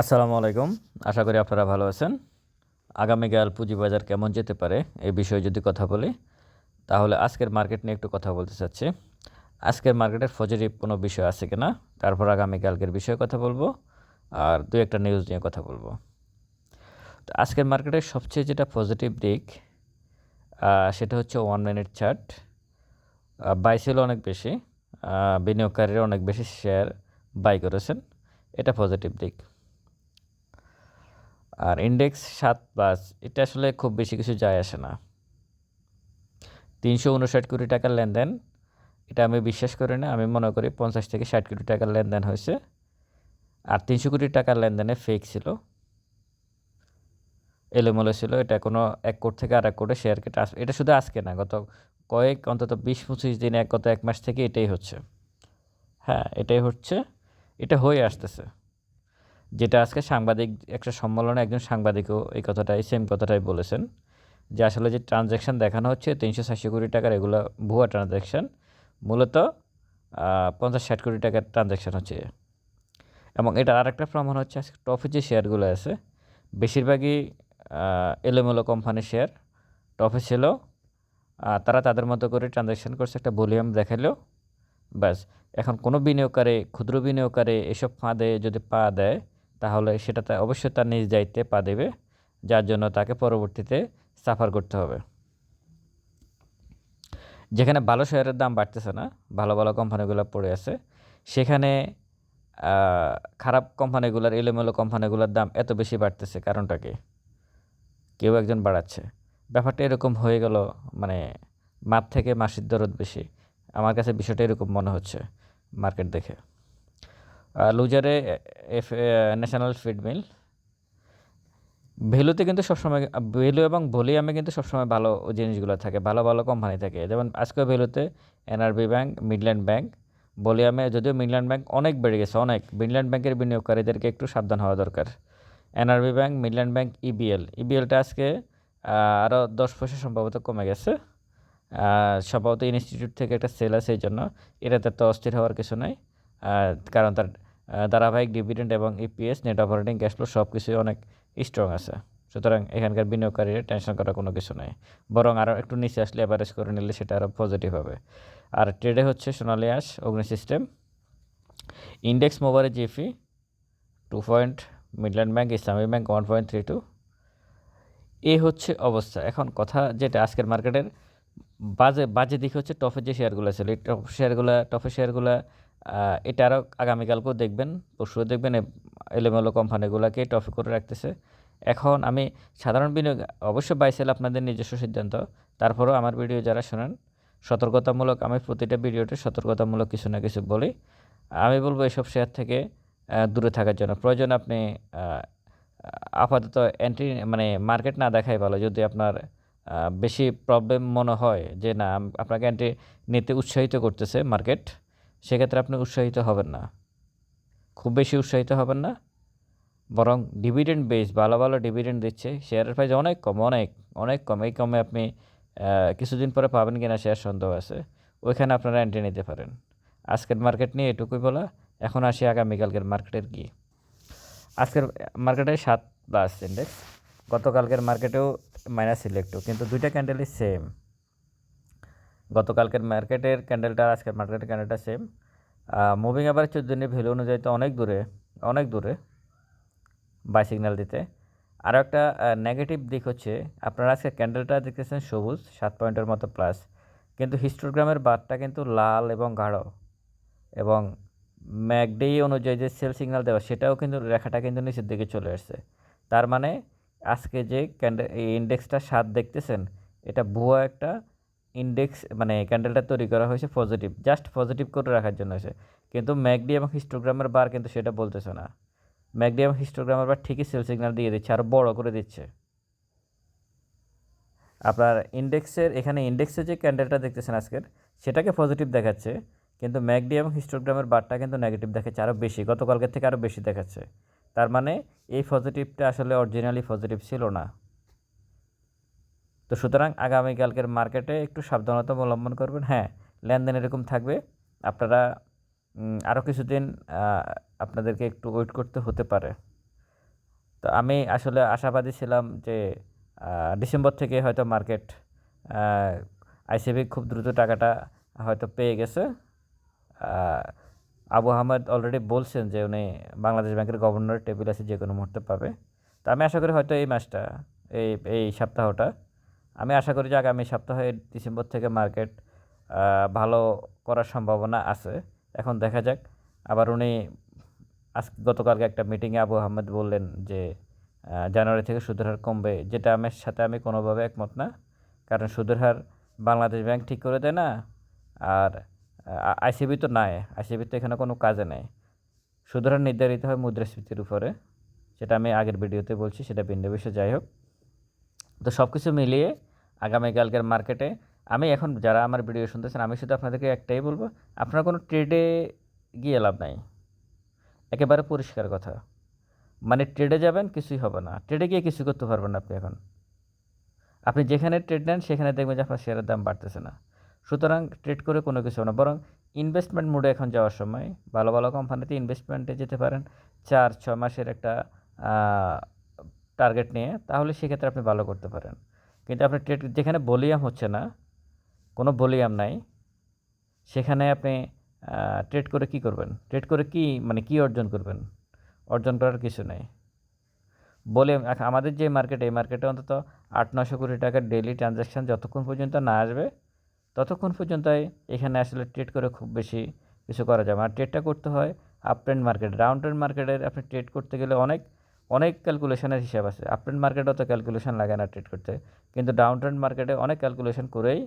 আসসালামু আলাইকুম। আশা করি আপনারা ভালো আছেন। আগামীকাল পুঁজিবাজার কেমন যেতে পারে এই বিষয়ে যদি কথা বলি, তাহলে আজকের মার্কেট নিয়ে একটু কথা বলতে চাচ্ছি। আজকের মার্কেটের পজিটিভ কোনো বিষয় আছে কি না তারপর আগামীকালকের বিষয়ে কথা বলব, আর দু একটা নিউজ নিয়ে কথা বলব। তো আজকের মার্কেটের সবচেয়ে যেটা পজিটিভ দিক সেটা হচ্ছে ওয়ান মিনিট চার্ট বাই অনেক বেশি বিনিয়োগকারীরা অনেক বেশি শেয়ার বাই করেছেন, এটা পজিটিভ দিক। আর ইন্ডেক্স সাত প্লাস এটা আসলে খুব বেশি কিছু যায় আসে না। তিনশো উনষাট কোটি টাকার লেনদেন, এটা আমি বিশ্বাস করি না, আমি মনে করি পঞ্চাশ থেকে ষাট কোটি টাকার লেনদেন হয়েছে। আর তিনশো কোটি টাকার লেনদেনে ফেক ছিল। এলোমেলো ছিল, এটা কোনো এক কোট থেকে আর এক কোটে শেয়ারকে এটা শুধু আজকে না, গত কয়েক, অন্তত বিশ, পঁচিশ দিন, এক গত এক মাস থেকে এটাই হচ্ছে। হ্যাঁ এটাই হচ্ছে, এটা হয়ে আসতেছে। যেটা আজকে সাংবাদিক, একটা সম্মেলনে একজন সাংবাদিকও এই কথাটাই সেম কথাটাই বলেছেন যে আসলে যে ট্রানজ্যাকশান দেখানো হচ্ছে, তিনশো ষাটশো কোটি টাকার এগুলো ভুয়া ট্রানজ্যাকশান মূলত পঞ্চাশ ষাট কোটি টাকার ট্রানজ্যাকশান হচ্ছে। এবং এটার আরেকটা প্রমাণ হচ্ছে, আজকে টপে যে শেয়ারগুলো আছে, বেশিরভাগই এলোমেলো কোম্পানির শেয়ার টপে ছিল তারা তাদের মতো করে ট্রানজ্যাকশান করছে, একটা ভলিউম দেখাল, ব্যাস। এখন কোনো বিনিয়োগকারী, ক্ষুদ্র বিনিয়োগকারী এসব ফাঁদে যদি পা দেয় তাহলে সেটা অবশ্যই তার নিজ দায়িত্বে পা দেবে, যার জন্য তাকে পরবর্তীতে সাফার করতে হবে। যেখানে ভালো শেয়ারের দাম বাড়তেছে না, ভালো ভালো কোম্পানিগুলো পড়ে আছে, সেখানে খারাপ কোম্পানিগুলোর, এলোমেলো কোম্পানিগুলোর দাম এত বেশি বাড়তেছে কারণটা কি কেউ একজন বাড়াচ্ছে। ব্যাপারটা এরকম হয়ে গেল মানে মাপ থেকে মাসির দরদ বেশি। আমার কাছে বিষয়টা এরকম মনে হচ্ছে, মার্কেট দেখে। লুজারে এফ ন্যাশনাল ফিড মিল ভ্যালুতে কিন্তু সবসময় ভ্যালু এবং ভলিউমে কিন্তু সবসময় ভালো জিনিসগুলো থাকে, ভালো ভালো কোম্পানি থাকে। যেমন আজকে ভ্যালুতে এনআরবি ব্যাংক মিডল্যান্ড ব্যাংক ভলিউমে যদিও মিডল্যান্ড ব্যাংক অনেক বেড়ে গেছে, অনেক। মিডল্যান্ড ব্যাংকের বিনিয়োগকারীদেরকে একটু সাবধান হওয়া দরকার। NRB bank Midland bank EBL ইবিএলটা আজকে আরও দশ পয়সা সম্ভবত কমে গেছে। সম্ভবত ইনস্টিটিউট থেকে একটা সেল আছে এই জন্য। এটাতে তো অস্থির হওয়ার কিছু নাই। কারণ তার ধারাবাহিক ডিভিডেন্ড এবং EPS net operating cash flow সব কিছুই অনেক স্ট্রং আছে। সুতরাং এখানকার বিনিয়োগকারীরা টেনশন করার কোনো কিছু নেই। বরং আরও একটু নিচে আসলে অ্যাভারেজ করে নিলে সেটা আরও পজিটিভ হবে। আর ট্রেডে হচ্ছে সোনালী আস অগ্নি সিস্টেম ইন্ডেক্স মোবাইলে jiffy two point Midland bank Islami bank one point three two এই হচ্ছে অবস্থা। এখন কথা যেটা আজকের মার্কেটের বাজে বাজে দিক হচ্ছে টপের যে শেয়ারগুলো ছিল এই টপ শেয়ারগুলো টপের শেয়ারগুলো এটা আরও আগামীকালকেও দেখবেন, পরশুও দেখবেন এলোমেলো কোম্পানিগুলোকে টপে করে রাখতেছে। এখন আমি সাধারণ বিনিয়োগ, অবশ্যই বাইসেল আপনাদের নিজস্ব সিদ্ধান্ত। তারপরেও আমার ভিডিও যারা শোনেন, সতর্কতামূলক আমি প্রতিটা ভিডিওতে সতর্কতামূলক কিছু না কিছু বলি। আমি বলব এসব শেয়ার থেকে দূরে থাকার জন্য। প্রয়োজন আপনি আপাতত এন্ট্রি মানে মার্কেট না দেখাই ভালো। যদি আপনার বেশি প্রবলেম মনে হয় যে না আপনাকে এন্ট্রি নিতে উৎসাহিত করতেছে মার্কেট সেক্ষেত্রে আপনি উৎসাহিত হবেন না। খুব বেশি উৎসাহিত হবেন না। বরং ডিভিডেন্ড বেস ভালো ভালো ডিভিডেন্ড দিচ্ছে। শেয়ারের প্রাইস অনেক কম, অনেক অনেক কম। এই কমে আপনি কিছুদিন পরে পাবেন কিনা শেয়ার সন্দেহ আছে। ওইখানে আপনারা এন্ট্রি নিতে পারেন। আজকের মার্কেট নিয়ে এটুকুই বলা। এখন আসি আগামীকালকের মার্কেটের কি আজকের মার্কেটে সাত প্লাস ইন্ডেক্স গতকালকের মার্কেটেও মাইনাস ছিল কিন্তু দুইটা ক্যান্ডেলই সেম গতকালকের মার্কেটের ক্যান্ডেলটা, আজকের মার্কেটের ক্যান্ডেলটা সেম মুভিং আবার চোদ্দ দিনের ভ্যালু অনুযায়ী তো অনেক দূরে অনেক দূরে বাই সিগন্যাল দিতে। আরও একটা নেগেটিভ দিক হচ্ছে, আপনারা আজকে ক্যান্ডেলটা দেখতেছেন সবুজ, সাত পয়েন্টের মতো প্লাস কিন্তু হিস্টোগ্রামের বারটা কিন্তু লাল এবং গাঢ় এবং ম্যাকডে অনুযায়ী যে সেল সিগন্যাল দেওয়া, সেটাও কিন্তু রেখাটা কিন্তু নিচের দিকে চলে আসছে। তার মানে আজকে যে ক্যান্ডেল এই ইন্ডেক্সটা সাত দেখতেছেন, এটা ভুয়া একটা ইন্ডেক্স মানে ক্যান্ডেলটা তৈরি করা হয়েছে পজিটিভ জাস্ট পজিটিভ করে রাখার জন্য হয়েছে। কিন্তু ম্যাকডি এবং হিস্টোগ্রামের বার কিন্তু সেটা বলতেছে না। ম্যাকডি এবং হিস্টোগ্রামের বার ঠিকই সেল সিগন্যাল দিয়ে দিচ্ছে আরও বড় করে দিচ্ছে। আপনার ইন্ডেক্সের এখানে ইন্ডেক্সের যে ক্যান্ডেলটা দেখতেছেন আজকের, সেটাকে পজিটিভ দেখাচ্ছে, কিন্তু ম্যাকডি এবং হিস্টোগ্রামের বারটা কিন্তু নেগেটিভ দেখাচ্ছে আরও বেশি, গতকালকের থেকে আরও বেশি দেখাচ্ছে। তার মানে এই পজিটিভটা আসলে অরিজিনালি পজিটিভ ছিল না। তো সুতরাং আগামীকালকের মার্কেটে একটু সাবধানতা অবলম্বন করবেন। হ্যাঁ লেনদেন এরকম থাকবে। আপনারা আরও কিছুদিন আপনাদেরকে একটু ওয়েট করতে হতে পারে। তো আমি আসলে আশাবাদী ছিলাম যে ডিসেম্বর থেকে হয়তো মার্কেট আইসিবি খুব দ্রুত টাকাটা হয়তো পেয়ে গেছে। আবু আহমেদ অলরেডি বলছেন যে, উনি বাংলাদেশ ব্যাংকের গভর্নর টেবিল আছে, যে কোনো মুহূর্তে পাবে। তো আমি আশা করি হয়তো এই মাসটা, এই এই সপ্তাহটা আমি আশা করি যে আগামী সপ্তাহে ডিসেম্বর থেকে মার্কেট ভালো করার সম্ভাবনা আছে। এখন দেখা যাক। আবার উনি আজ, গতকালকে একটা মিটিংয়ে আবু আহমেদ বললেন যে জানুয়ারি থেকে সুদের হার কমবে, যেটা আমার সাথে আমি কোনোভাবে একমত না। কারণ সুদের হার বাংলাদেশ ব্যাংক ঠিক করে দেয় না, আর আইসিবি তো নাই আইসিবি তো এখানে কোনো কাজে নেই। সুদের হার নির্ধারিত হয় মুদ্রাস্ফীতির উপরে, সেটা আমি আগের ভিডিওতে বলছি, সেটা ভিন্ন বিষয়। যাই হোক তো সব কিছু মিলিয়ে আগামীকালকের মার্কেটে আমি এখন যারা আমার ভিডিও শুনতেছেন, আমি শুধু আপনাদেরকে একটাই বলব, আপনারা কোনো ট্রেডে গিয়ে লাভ নাই। একেবারে পরিষ্কার কথা। মানে ট্রেডে যাবেন, কিছুই হবে না। ট্রেডে গিয়ে কিছু করতে পারবেন না আপনি এখন। আপনি যেখানে ট্রেড নেন, সেখানে দেখবেন যে আপনার শেয়ারের দাম বাড়তেছে না। সুতরাং ট্রেড করে কোনো কিছু হবে না। বরং ইনভেস্টমেন্ট মোডে এখন যাওয়ার সময় ভালো ভালো কোম্পানিতে ইনভেস্টমেন্টে যেতে পারেন। চার ছ মাসের একটা টার্গেট নিয়ে, তাহলে সেক্ষেত্রে আপনি ভালো করতে পারেন। কিন্তু আপনি ট্রেড যেখানে ভলিউম হচ্ছে না, কোনো ভলিউম নাই, সেখানে আপনি ট্রেড করে কি করবেন? ট্রেড করে কি মানে কি অর্জন করবেন? অর্জন করার কিছু নেই। বলে আমাদের যে মার্কেট এই মার্কেটে অন্তত আট নশো কোটি টাকার ডেইলি ট্রানজ্যাকশান যতক্ষণ পর্যন্ত না আসবে, ততক্ষণ পর্যন্তই এখানে আসলে ট্রেড করে খুব বেশি কিছু করা যাবে। আর ট্রেডটা করতে হয় up trend market down trend মার্কেটের আপনি ট্রেড করতে গেলে অনেক অনেক ক্যালকুলেশনের হিসাব আছে। আপ ট্রেন্ড মার্কেটে অত ক্যালকুলেশন লাগে না ট্রেড করতে। কিন্তু ডাউন ট্রেন্ড মার্কেটে অনেক ক্যালকুলেশন করেই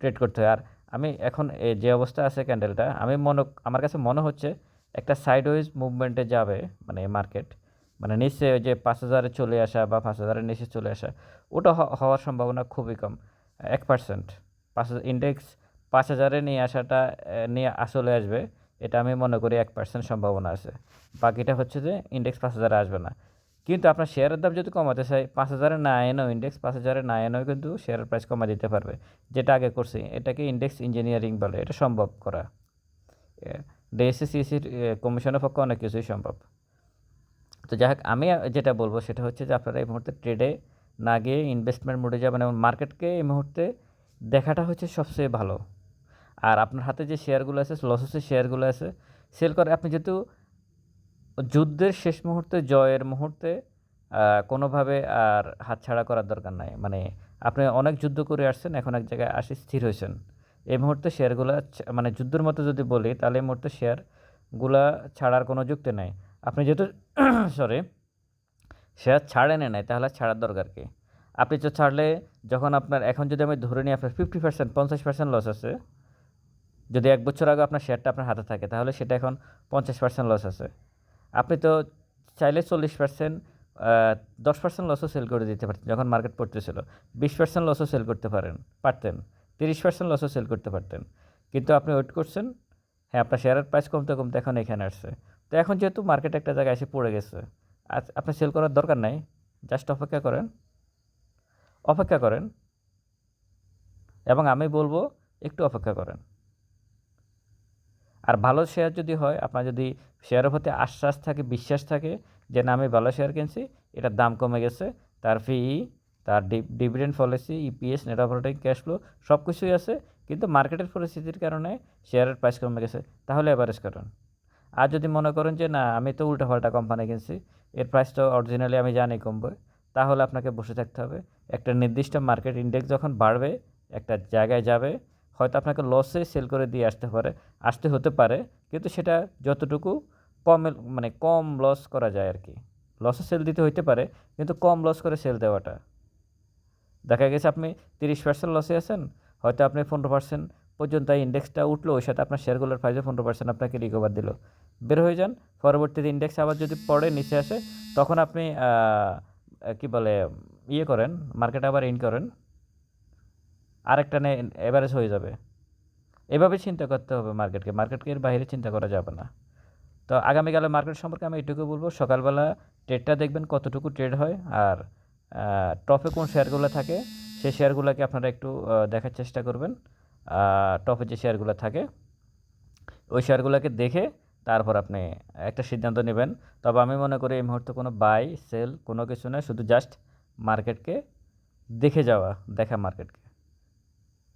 ট্রেড করতে হয়। আর আমি এখন যে অবস্থা আছে ক্যান্ডেলটা আমি মনে, আমার কাছে মনে হচ্ছে একটা সাইডওয়েজ মুভমেন্টে যাবে মানে মার্কেট মানে নিচে ওই যে পাঁচ হাজারে চলে আসা বা পাঁচ হাজারের নিচে চলে আসা, ওটা হওয়ার সম্ভাবনা খুবই কম। এক পার্সেন্ট পাঁচ হাজার ইন্ডেক্স পাঁচ হাজারে নিয়ে আসাটা নিয়ে আসলে আসবে। এটা আমি মনে করি এক পার্সেন্ট সম্ভাবনা আছে। বাকিটা হচ্ছে যে ইন্ডেক্স পাঁচ হাজারে আসবে না। কিন্তু আপনার শেয়ারের দাম যদি কমাতে চাই, পাঁচ হাজারে না এনেও ইন্ডেক্স পাঁচ হাজারে না এনেও কিন্তু শেয়ারের প্রাইস কমা দিতে পারবে। যেটা আগে করছি, এটাকে ইন্ডেক্স ইঞ্জিনিয়ারিং বলে, এটা সম্ভব করা। ডিএসসিসির কমিশনের পক্ষে অনেক কিছুই সম্ভব। তো যাই হোক, আমি যেটা বলব সেটা হচ্ছে যে আপনারা এই মুহূর্তে ট্রেডে না গিয়ে ইনভেস্টমেন্ট মোডে যাবেন এবং মার্কেটকে এই মুহূর্তে দেখাটা হচ্ছে সবচেয়ে ভালো। আর আপনার হাতে যে শেয়ারগুলো আছে লসেসের শেয়ারগুলো আছে সেল করে আপনি যেহেতু যুদ্ধের শেষ মুহূর্তে, জয়ের মুহূর্তে কোনোভাবে আর হাতছাড়া করার দরকার নাই। মানে আপনি অনেক যুদ্ধ করে আসছেন, এখন এক জায়গায় আসি স্থির হয়েছেন। এই মুহূর্তে শেয়ারগুলো মানে যুদ্ধের মতো যদি বলি, তাহলে এই মুহূর্তে শেয়ারগুলা ছাড়ার কোনো যুক্তি নাই। আপনি যেহেতু সরি শেয়ার ছাড়ে নেয় নাই তাহলে ছাড়ার দরকার কি? আপনি তো ছাড়লে যখন আপনার, এখন যদি আমি ধরে নিই আপনার ফিফটি পার্সেন্ট পঞ্চাশ পার্সেন্ট লস আছে যদি এক বছর আগে আপনার শেয়ারটা আপনার হাতে থাকে, তাহলে সেটা এখন পঞ্চাশ পার্সেন্ট লস আছে। আপনি তো চাইলে চল্লিশ পার্সেন্ট দশ পার্সেন্ট লসও সেল করে দিতে পারতেন যখন মার্কেট পড়তেছিল। বিশ পার্সেন্ট লসও সেল করতে পারেন, পারতেন। তিরিশ পার্সেন্ট লসও সেল করতে পারতেন। কিন্তু আপনি ওয়েট করছেন হ্যাঁ আপনার শেয়ারের প্রাইস কমতে কমতে এখন এখানে আসছে। তো এখন যেহেতু মার্কেট একটা জায়গায় এসে পড়ে গেছে, আজ আপনি সেল করার দরকার নাই জাস্ট অপেক্ষা করেন। অপেক্ষা করেন এবং আমি বলব, একটু অপেক্ষা করেন। আর ভালো শেয়ার যদি হয়, আপনার যদি শেয়ারের প্রতি আশ্বাস থাকে, বিশ্বাস থাকে যে না, আমি ভালো শেয়ার কিনছি, এটার দাম কমে গেছে, তার ফি তার dividend policy EPS net operating cash flow সব কিছুই আছে, কিন্তু মার্কেটের পরিস্থিতির কারণে শেয়ারের প্রাইস কমে গেছে। তাহলে অ্যাভারেজ করুন আর যদি মনে করেন যে না, আমি তো উল্টাপাল্টা কোম্পানি কিনছি, এর প্রাইস তো অরিজিনালি আমি জানি কমবে, তাহলে আপনাকে বসে থাকতে হবে। একটা নির্দিষ্ট মার্কেট ইন্ডেক্স যখন বাড়বে, একটা জায়গায় যাবে হয়তো আপনাকে লসে সেল করে দিয়ে আসতে পারে, আসতে হতে পারে, কিন্তু সেটা যতটুকু কম মানে কম লস করা যায় আর কি। লসে সেল দিতে হইতে পারে, কিন্তু কম লস করে সেল দেওয়াটা। দেখা গেছে আপনি তিরিশ পার্সেন্ট লসে আছেন, হয়তো আপনি পনেরো পার্সেন্ট পর্যন্ত ইন্ডেক্সটা উঠল, ওই সাথে আপনার শেয়ারগুলোর প্রাইসে পনেরো পার্সেন্ট আপনাকে রিকভার দিল। বের হয়ে যান, পরবর্তীতে ইন্ডেক্স আবার যদি পড়ে, নিচে আসে, তখন আপনি কি বলে ইয়ে করেন মার্কেট আবার ইন করেন। আরেকটা নেই এভারেজ হয়ে যাবে। এভাবে চিন্তা করতে হবে মার্কেটকে মার্কেটকে এর বাইরে চিন্তা করা যাবে না। তো আগামীকালের মার্কেট সম্পর্কে আমি এটুকু বলব, সকালবেলা ট্রেডটা দেখবেন কতটুকু ট্রেড হয় আর টপে কোন শেয়ারগুলো থাকে, সেই শেয়ারগুলোকে আপনারা একটু দেখার চেষ্টা করবেন। টপে যে শেয়ারগুলো থাকে, ওই শেয়ারগুলোকে দেখে তারপর আপনি একটা সিদ্ধান্ত নেবেন। তবে আমি মনে করি এই মুহূর্তে কোনো বাই সেল কোনো কিছু নয়, শুধু জাস্ট মার্কেটকে দেখে যাওয়া, দেখা মার্কেটকে